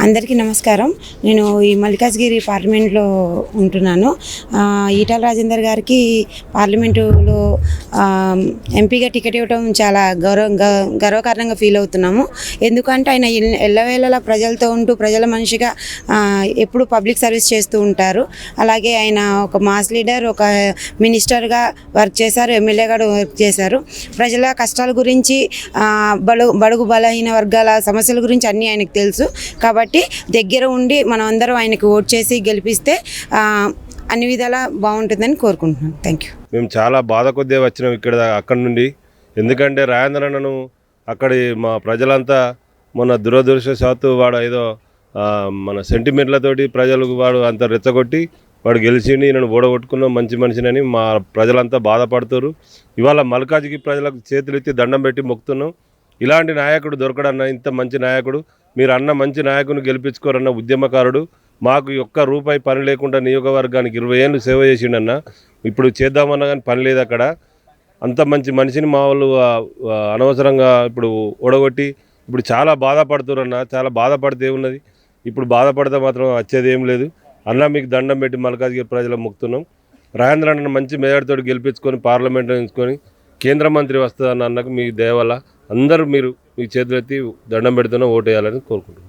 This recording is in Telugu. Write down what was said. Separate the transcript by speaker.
Speaker 1: అందరికీ నమస్కారం. నేను ఈ మల్లికాజ్గిరి పార్లమెంట్లో ఉంటున్నాను. ఈటల రాజేందర్ గారికి పార్లమెంటులో ఎంపీగా టికెట్ ఇవ్వడం చాలా గౌరవ గ- గర్వకారణంగా ఫీల్ అవుతున్నాము. ఎందుకంటే ఆయన ఎల్- ఎల్లవేళలా ప్రజలతో ఉంటూ ప్రజల మనిషిగా ఎప్పుడు పబ్లిక్ సర్వీస్ చేస్తూ ఉంటారు. అలాగే ఆయన ఒక మాస్ లీడర్ ఒక మినిస్టర్గా వర్క్ చేశారు ఎమ్మెల్యేగా వర్క్ చేశారు. ప్రజల కష్టాల గురించి బడు బడుగు బలహీన వర్గాల సమస్యల గురించి అన్నీ ఆయనకు తెలుసు. కాబట్టి దగ్గర ఉండి మనం అందరం ఆయనకు ఓట్ చేసి గెలిపిస్తే అన్ని విధాలా బాగుంటుందని కోరుకుంటున్నాను థ్యాంక్ యూ
Speaker 2: మేము చాలా బాధ కొద్దిగా వచ్చినాం ఇక్కడ అక్కడ అక్కడి నుండి. ఎందుకంటే రాజేంద్ర అక్కడి మా ప్రజలంతా మొన్న దురదృష్టశాత్తు వాడు ఏదో మన సెంటిమెంట్లతోటి ప్రజలకు వాడు అంత రెచ్చగొట్టి వాడు గెలిచిండి నన్ను ఓడగొట్టుకున్నాం మంచి మనిషినని మా ప్రజలంతా బాధపడుతారు ఇవాళ మల్కాజికి ప్రజలకు చేతులెత్తి దండం పెట్టి మొక్కుతున్నాం. ఇలాంటి నాయకుడు దొరకడన్న ఇంత మంచి నాయకుడు మీరు అన్న మంచి నాయకుని గెలిపించుకోరన్న ఉద్యమకారుడు మాకు ఒక్క రూపాయి పని లేకుండా నియోగవర్గానికి ఇరవై ఏళ్ళు సేవ చేసిండన్న ఇప్పుడు చేద్దామన్నా కానీ పని లేదు అక్కడ. అంత మంచి మనిషిని మా వాళ్ళు అనవసరంగా ఇప్పుడు ఓడగొట్టి ఇప్పుడు చాలా బాధపడుతున్నారన్న చాలా బాధపడితే ఏమున్నది? ఇప్పుడు బాధపడితే మాత్రం వచ్చేది ఏం లేదు. అన్న మీకు దండం పెట్టి మల్కాజ్గిరి ప్రజలు మొక్కుతున్నాం. రాజేంద్ర అన్న మంచి మేయర్తో గెలిపించుకొని పార్లమెంట్ ఎంచుకొని కేంద్ర మంత్రి వస్తుందన్న అన్నకు మీ దయ అందరూ మీరు మీ చేతులెత్తి దండం పెడుతున్నా వేయాలని కోరుకుంటున్నాను